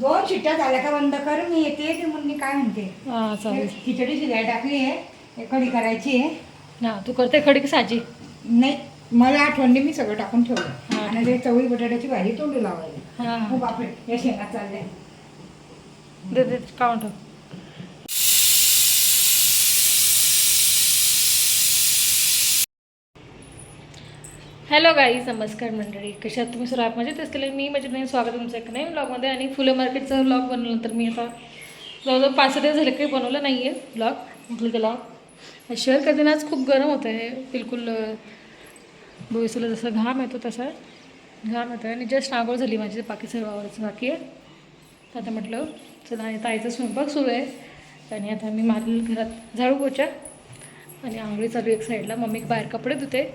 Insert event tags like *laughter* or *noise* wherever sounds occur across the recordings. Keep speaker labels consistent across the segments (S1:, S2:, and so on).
S1: दोन शिट्ट्या झाल्या का बंद कर मी येते ते म्हणून मी काय म्हणते?
S2: चालेल.
S1: खिचडी शिजायला टाकली आहे हे कढी करायची आहे.
S2: हां तू करते खडी की साजी?
S1: नाही मला आठवणी मी सगळं टाकून ठेवलं
S2: हा.
S1: आणि ते चवळी बटाट्याची भाजी तोंडी लावायला.
S2: हां.
S1: हो बापरे या शेंगा चालल्या.
S2: दे दे काउंट हॅलो गाई नमस्कार मंडळी. कशात तुम्ही सर्व मजेत असतील मी म्हणजे नाही स्वागत तुमचं एक नाही ब्लॉगमध्ये आणि फुलं मार्केटचा ब्लॉग बनवलं तर मी आता जवळजवळ पाच सहा दिवस झाले काही बनवलं नाही आहे ब्लॉग म्हटलं त्याला शेअर करते. ना आज खूप गरम होतं आहे बिलकुल भविष्याला जसं घाम येतो तसा घाम येतो आणि जस्ट आंघोळ झाली माझी. बाकी सर्व आवडायचं बाकी आहे. आता म्हटलं चला आणि ताईचा स्वयंपाक सुरू आहे. आणि आता मी मारलेलं घरात झाडू पोचा आणि आंघोळी चालू एक साईडला मम्मी बाहेर कपडे धुते.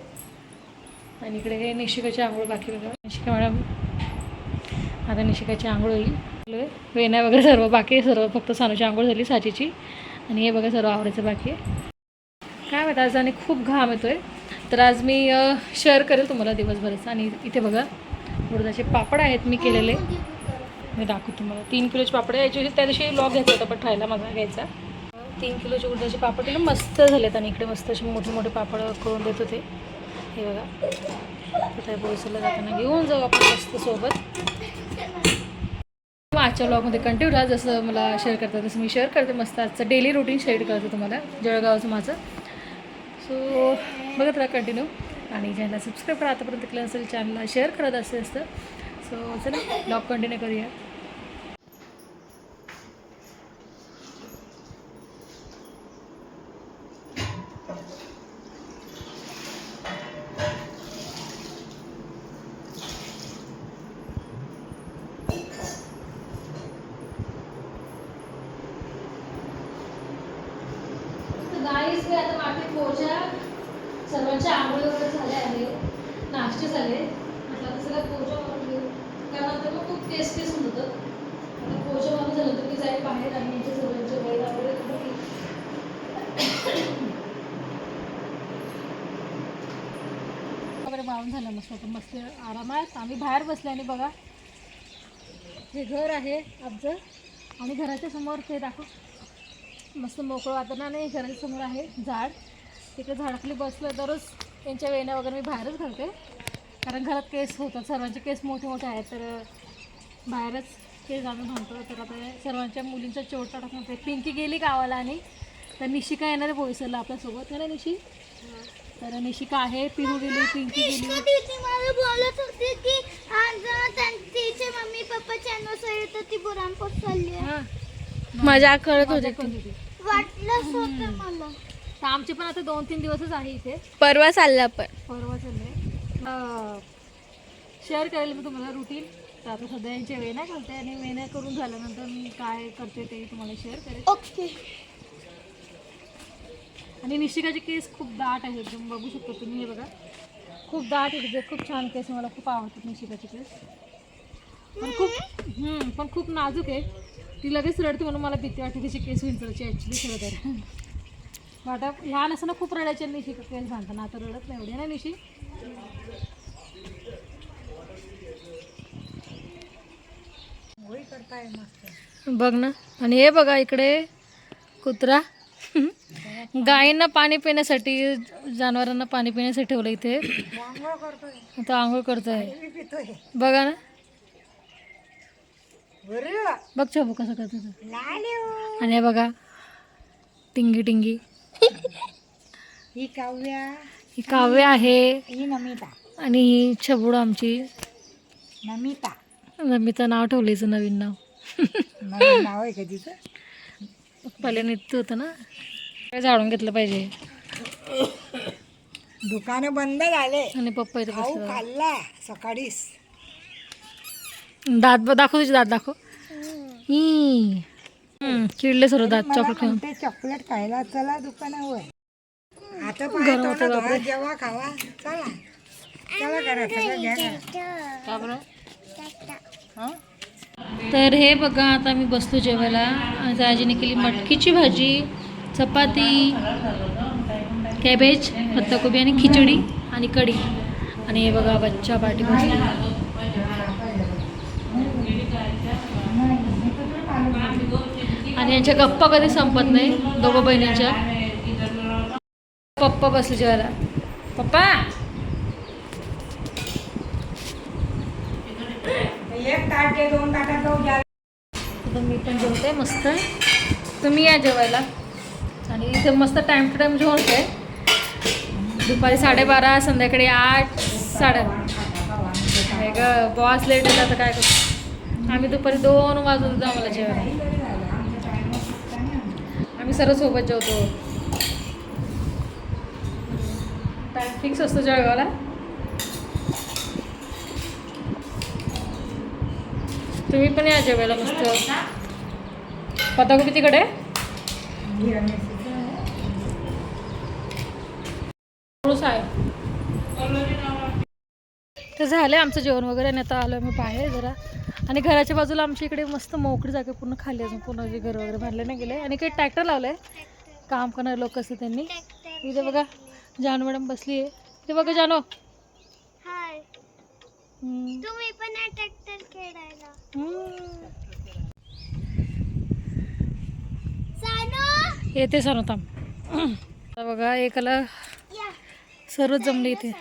S2: आणि इकडे हे निशिकाची आंघोळ बाकी बघा निशिका मॅडम आता निशिकाची आंघोळ होईल. वेण्या वगैरे सर्व बाकी आहे सर्व फक्त सानूची आंघोळ झाली साचीची. आणि हे बघा सर्व आवडायचं बाकी आहे. काय माहिती आज आणि खूप घाम येतो आहे तर आज मी शेअर करेल तुम्हाला दिवसभराचं. आणि इथे बघा उडदाचे पापड आहेत मी केलेले. मी दाखवते तुम्हाला. तीन किलोचे पापड यायचे त्या दिवशी लॉग घ्यायचा होता पण ठायला माझा घ्यायचा. तीन किलोचे उडदाचे पापड मस्त झालेत आणि इकडे मस्त असे मोठे मोठे पापड करून देत होते. हे बघा. तिथे पोहोचलं जाताना घेऊन जाऊ आपण मस्त सोबत. आजच्या ब्लॉगमध्ये कंटिन्यू राहा जसं मला शेअर करतात तसं मी शेअर करते. मस्त आजचं डेली रुटीन शेअर करते तुम्हाला. जळगावचं माझं. सो बघत राहा कंटिन्यू आणि ज्यांना सबस्क्राईब करा. आतापर्यंत केलं असेल चॅनलला शेअर करत असेल असतं सो चला ब्लॉग कंटिन्यू करूया. गाईस मी आता मार्केट पोहोचा सर्वांच्या आंघोळी वगैरे झाले आहे. नाश्ते झाले. म्हटलं आता सगळं पोचा मारून घेऊ. कारण आता मग खूप टेस्ट केस होत. होतं आता पोचा मारून झालं तर मी जाईल बाहेर आणि यांच्या सर्वांच्या बैल वगैरे कुठे वगैरे मारून झालं मस्त आता मस्त आरामात आम्ही बाहेर बसले आणि बघा हे घर आहे आमचं. आणि घराच्या समोर ते दाखव. मस्त मोकळं वातावरण आहे घराच्या समोर आहे झाड. तिकडे झाडाखाली बसलं दररोज. त्यांच्या वेण्या वगैरे मी बाहेरच घालते. कारण घरात केस होतात. सर्वांचे केस मोठे मोठे आहेत तर बाहेरच केस आम्ही म्हणतो तर आता सर्वांच्या मुलींच्या चोटा टाकून पिंकी गेली गावाला आणि तर निशिका येणार आहे बोईसरला आपल्यासोबत. ना निशी? तर निशिका आहे पिरू गेली पिंकी गेली.
S3: बोलत होती की आज तिचे मम्मी पप्पा चॅनल तर ती बुरानपूर चालली
S2: हां.
S4: मजा करत होते
S2: मजा करत होती.
S3: वाटलंच होतं मला.
S2: तर आमचे पण आता दोन तीन दिवसच आहे इथे.
S4: परवा चालला पण.
S2: परवा चाललंय. शेअर करेल मी तुम्हाला रुटीन तर आता सध्या यांच्या वेण्या घालते आणि वेण्या करून झाल्यानंतर मी काय करते ते तुम्हाला शेअर करेल.
S3: ओके
S2: आणि निशिकाचे केस खूप दाट आहेत. एकदम बघू शकता तुम्ही हे बघा. खूप दाट आहेत. जे खूप छान केस आहे. मला खूप आवडतात निशिकाचे केस पण खूप हम्म, पण खूप नाजूक आहे ती लगेच रडते म्हणून मला भीती वाटते तिची केस विंचरायची ॲक्च्युली खरं तर. वाटा लहान असताना खूप रडायचे निशिका केस घालताना आता रडत नाही एवढी ना निशी? बघ ना आणि हे बघा इकडे कुत्रा. गायींना पाणी पिण्यासाठी जनावरांना पाणी पिण्यासाठी ठेवलं इथे.
S1: आंघोळ करतोय.
S2: आता आंघोळ करतोय. बघा ना. बघ छबू कसं करतो.
S1: लालो
S2: आणि हे बघा टिंगी टिंगी.
S1: ही काव्या.
S2: ही काव्य आहे.
S1: ही नमिता.
S2: आणि ही छबूड आमची.
S1: नमिता.
S2: नमिता नाव ठेवलं नवीन नाव.
S1: नवीन नाव आहे का तिचं?
S2: पहिल्याने इथं होतं ना. काय झाडून घेतलं पाहिजे.
S1: दुकानं बंद झाले.
S2: आणि पप्पा इथं
S1: खाल्ला सकाळीच.
S2: दात ब- दाखव तुझे दात दाखव. ही. चिडले सर्व दात चॉकलेट खाऊन.
S1: चॉकलेट खायला चला दुकानावर. आता
S2: गरम होतं
S1: पाहतो
S2: बापरे.
S1: जेव्हा खावा चला. चला करा सगळं घ्या करा. हं?
S2: तर हे बघा आता आम्ही बसतो जेवायला. आज आजीने केली मटकीची भाजी चपाती कॅबेज पत्ताकोबी आणि खिचडी आणि कढी. आणि हे बघा बच्चा पार्टी बसली. आणि यांच्या गप्पा कधी संपत नाही दोघं बहिणींच्या. पप्पा बसले जेवायला. पप्पा!
S1: जाऊ
S2: मी पण जेवते मस्त. तुम्ही या जेवायला. आणि इथे मस्त टाईम टू टाईम जेवण होते दुपारी साडेबारा संध्याकाळी आठ साडे ग बॉस लेट तर काय करतो आम्ही दुपारी दोन वाजत होतो आम्हाला जेवायला. आम्ही सर्व सोबत जेवतो. टाईम फिक्स असतो जळगावला तुम्ही पण या जेवायला मस्त. पत्ताकोबी तिकडे? तर झालं आमचं जेवण वगैरे आणि आता आलो मी बाहेर जरा. आणि घराच्या बाजूला आमच्या इकडे मस्त मोकळी जागा पूर्ण खाली अजून कोणाचे घर वगैरे बांधले नाही गेले आणि काही ट्रॅक्टर लावलं आहे काम करणारे लोक असते त्यांनी. इथे बघा जानू मॅडम बसली आहे. इथे बघा जानू.
S3: तुम्ही पण ट्रॅक्टर खेळायला.
S2: येते बघा एकाला सर्वच जमले इथे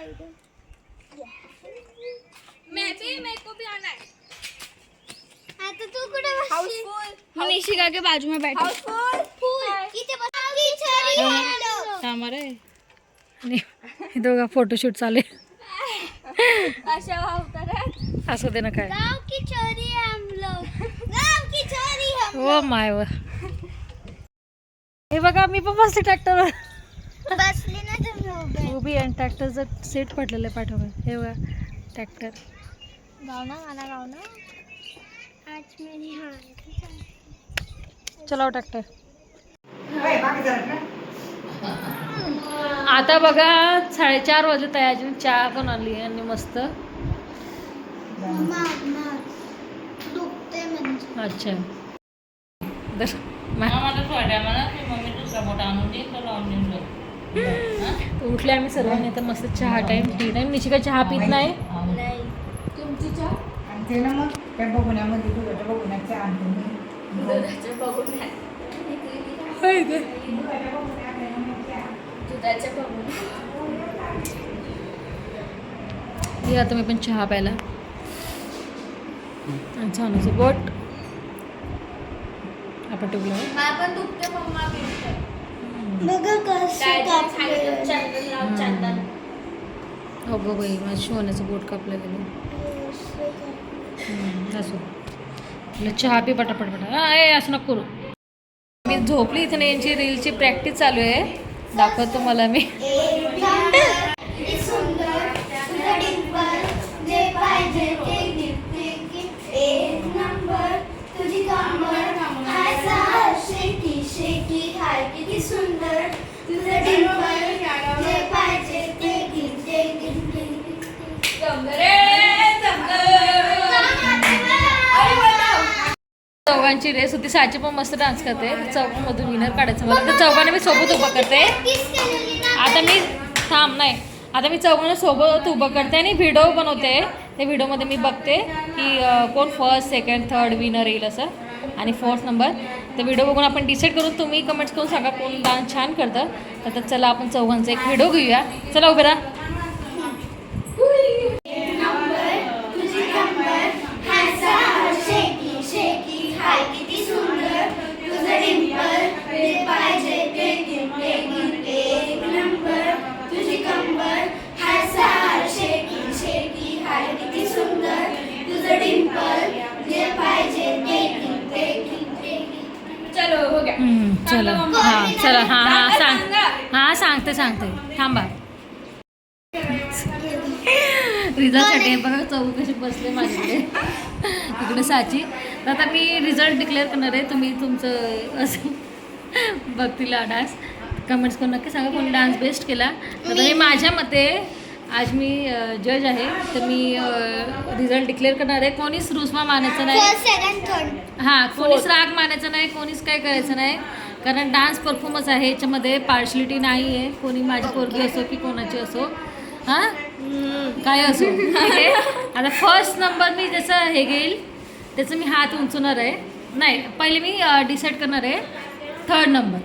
S3: आता तू कुठे हाऊसफुल मैं निशिका के बाजू में बैठी.
S2: कामार आहे. दोघा फोटोशूट चालू असू दे ना काय.
S3: गांव की चोरी है हम लोग. गांव की चोरी हम
S2: ओ माय व. हे बघा मी पण बसले ट्रॅक्टरवर
S3: उभे.
S2: आणि ट्रॅक्टरचं सेट पडलेलं आहे पाठवून हे बघा ट्रॅक्टर
S3: गाव ना गाना गाव ना. आज हाँ
S2: चलाव ट्रॅक्टर? *laughs* आता बघा साडेचार वाजले तयार चहा पण आणली? आणि मस्त. अच्छा. दर मा- उठले आम्ही सर्वांनी आता मस्त चहा टाईम टी टाईम निशिका चहा पित नाही?
S3: नाही. तुमची चहा?
S1: आणि ते ना मग त्या बघण्यामध्ये दुधाच्या बघण्याचं आणतो मी
S3: बघून बघून
S2: या तुम्ही पण चहा प्यायला. आणि छानचं बोट. आपण
S3: बघा चंदन
S2: हो गो बाई माझं शिवण्याचं बोट कापलं गेलं हम्म, असो. म्हटलं चहा पी पटापट पटा आहे ए असं नको करू. मी झोपली इथं यांची रीलची प्रॅक्टिस चालू आहे. दाखवतो मला मी. चौघांची रेस होती. साची पण मस्त डान्स करते. चौघांमधून विनर काढायचं. मला तर चौघांना मी सोबत उभं करते. आता मी थांब नाही. आता मी चौघांना सोबत उभं करते आणि व्हिडिओ बनवते. त्या व्हिडिओमध्ये मी बघते की कोण फर्स्ट सेकंड थर्ड विनर येईल असं. आणि फोर्थ नंबर तर व्हिडिओ बघून आपण डिसाईड करून तुम्ही कमेंट्स करून सांगा कोण डान्स छान करतं. तर चला आपण चौघांचा एक व्हिडिओ घेऊया. चला उभे राहा. सांगते. थांबा. रिझल्टसाठी बघा चौघ कसे बसले माझ्याकडे. इकडे साची. तर आता मी रिझल्ट डिक्लेअर करणार आहे. तुम्ही तुमचं असं बघतील डान्स. कमेंट्स करून नक्की सांगा कोणी डान्स बेस्ट केला. तर मी माझ्या मते आज मी जज आहे. तर मी रिझल्ट डिक्लेअर करणार आहे. कोणीच रुसवा मानायचं नाही. हां कोणीच राग मानायचा नाही. कोणीच काय करायचं नाही. कारण डान्स परफॉर्मन्स आहे याच्यामध्ये पार्शलिटी नाही आहे कोणी माझी पोरगी असो की कोणाची असो. हां? काय असो. ठीक आहे? आता फर्स्ट नंबर मी जसं हे घेईल त्याचं मी हात उंचवणार आहे. नाही पहिले मी डिसाईड करणार आहे. थर्ड नंबर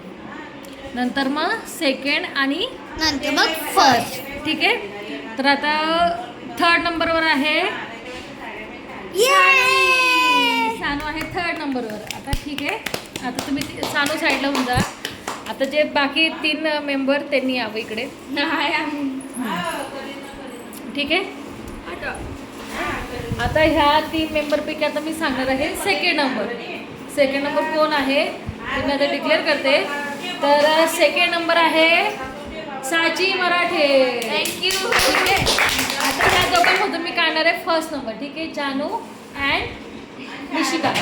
S2: नंतर मग सेकंड आणि
S3: नंतर मग फर्स्ट
S2: ठीक आहे? तर आता थर्ड नंबरवर आहे. सानू आहे थर्ड नंबरवर आता ठीक आहे? आता तुम्ही सानू साईडला होऊन जा. आता जे बाकी तीन मेंबर त्यांनी यावं इकडे. ठीक आहे? आता ह्या तीन मेंबरपैकी आता मी सांगणार आहे सेकंड नंबर सेकंड नंबर कोण आहे? मी आता डिक्लेअर करते. तर सेकंड नंबर आहे साची मराठे. थँक्यू ठीक आहे आता ह्या दोघांमधून मी काढणार आहे फर्स्ट नंबर ठीक आहे? जानू अँड निशिका.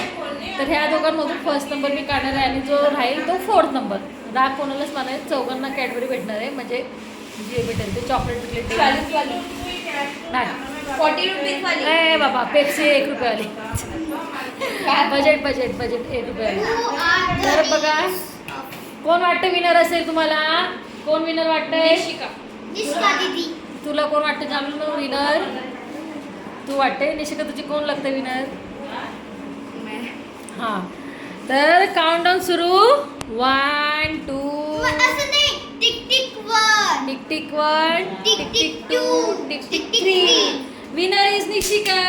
S2: तर ह्या दोघांमधून फर्स्ट नंबर मी काढणार आहे आणि जो राहील तो फोर्थ नंबर राग कोणालाच मला चौघांना कॅडबरी भेटणार आहे. म्हणजे जे भेटेल ते चॉकलेट बिकलेट नाही. बाबा पेप्सी एक रुपयावाली. बजेट बजेट बजेट एक रुपयावाली. तर बघा कोण वाटतं विनर असेल तुम्हाला? कोण विनर वाटतंय? तुला कोण वाटतं? जाणून विनर तू वाटते निशिका तुझी कोण लागतं विनर हां. तर काउंटडाऊन सुरू. One two
S3: tick tick one.
S2: Tick tick
S3: two
S2: tick
S3: tick
S2: three winner is Nishika!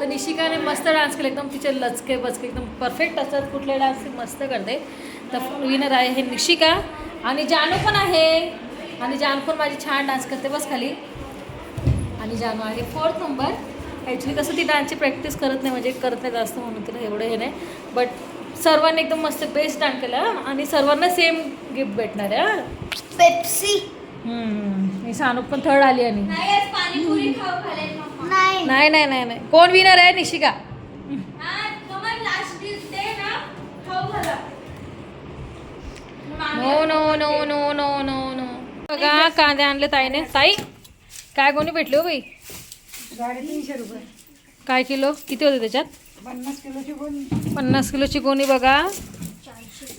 S2: तर निशिकाने मस्त डान्स केला. एकदम तिचे लचके बचके. एकदम परफेक्ट असतात. कुठले डान्स मस्त करते. तर विनर आहे हे निशिका. आणि जानू पण आहे. आणि जानू पण माझी छान डान्स करते. बस खाली. आणि जानू आहे फोर्थ नंबर ॲक्च्युली कसं ती डान्सची प्रॅक्टिस करत नाही म्हणजे करत नाही जास्त म्हणून तिला एवढं हे नाही. बट सर्वांनी एकदम मस्त बेस्ट डान्स केला आणि सर्वांना सेम गिफ्ट भेटणार आहे.
S3: पेप्सी
S2: हम्म. मी सानू पण थर्ड आली आणि.
S3: नाही आज पाणीपुरी खाऊ घालेल मम्मा नाही.
S2: नाही नाही नाही नाही. कोण विनर आहे? निशिका.
S3: हा no.
S2: No no no no no no बघा कांदे आणले ताईने. ताई काय कोणी भेटले हो बाई?
S1: साडेतीनशे रुपये.
S2: काय किलो? किती होते त्याच्यात?
S1: पन्नास किलोची कोण
S2: पन्नास किलोची गोणी बघा.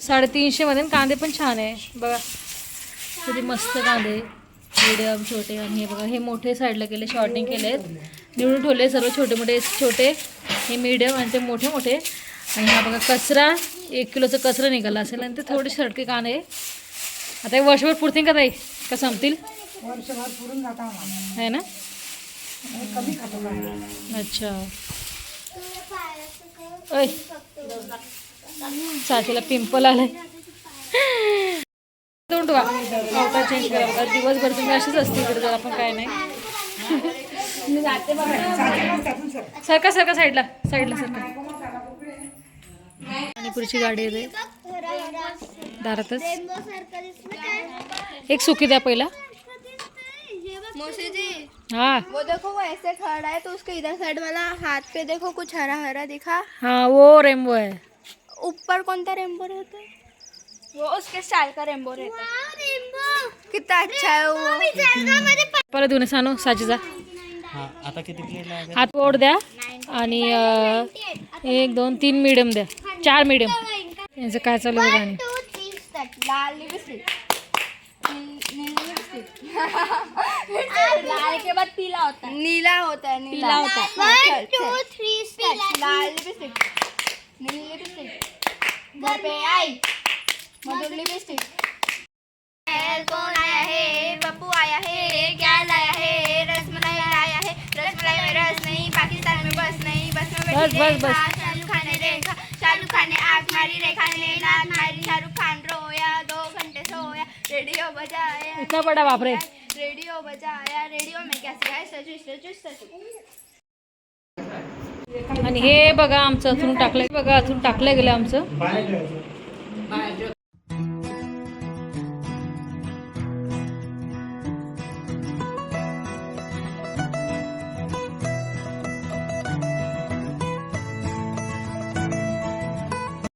S2: साडेतीनशेमध्ये आणि कांदे पण छान आहे. बघा. किती मस्त कांदे मिडियम छोटे आणि हे बघा हे मोठे साईडला केले शॉर्टिंग केले आहेत निवडून ठेवले सर्व छोटे मोठे छोटे. हे मिडियम आणि ते मोठे मोठे. आणि हा बघा कचरा. एक किलोचा कचरा निघाला असेल आणि ते थोडे सडके कांदे आता हे वर्षभर पुरतील का ताई? का संपतील?
S1: वर्षभर पुरून जाता
S2: आहे ना?
S1: कमी खातो.
S2: अच्छा. सासूला पिंपल आलाय. तोंड वा अवतार चेंज करा. दिवसभर तुम्ही अशीच असते इकडे जर आपण काय नाही. सरका सरका साईडला साईडला सरका पाणीपुरीची गाडी येते दारातच. एक सुकी द्या पहिला.
S3: मौसी जी
S2: हा।
S3: वो देखो वो ऐसे खड़ा है तो उसके इधर साइड वाला हाथ पे देखो कुछ हरा हरा दिखा।
S2: हा वो रेम्बो आहे
S3: ऊपर कौन सा रेनबो रहता है? वो उसके स्टाइल का रेनबो रहता है। कितना अच्छा है वो।
S2: परत देऊ सानू साजीचा
S4: हा आता किती प्लेट लागेल
S2: हात ओढ द्या आणि अं, एक दोन तीन मिडियम द्या चार मिडियम यांचं काय चालू आहे गाणी
S3: लाल लिपस्टिक लाल के बाद पीला होता है। नीला होता है नीला। होता है। वन टू थ्री लाल लिपस्टिक नीली लिपस्टिक घर पे आई। मधुर लिपस्टिक कौन आया है? पप्पू आया है। क्या लाया है? रसमलाई लाया है। रसमलाई में रस नहीं पाकिस्तान में बस नहीं। बस में
S2: बस,
S3: शाहरुख खान ने रेखा शाहरुख खान ने आग मारी रेखा ने लात मारी। शाहरुख खान सोया रेडियो बजाया
S2: इतना बड़ा
S3: रेडियो बजाया रेडियो में क्या सिखाया? सजू सजू सजू।
S2: आणि हे बघा आमचं अथून टाकलंय बघा अथून टाकलं गेलं आमचं.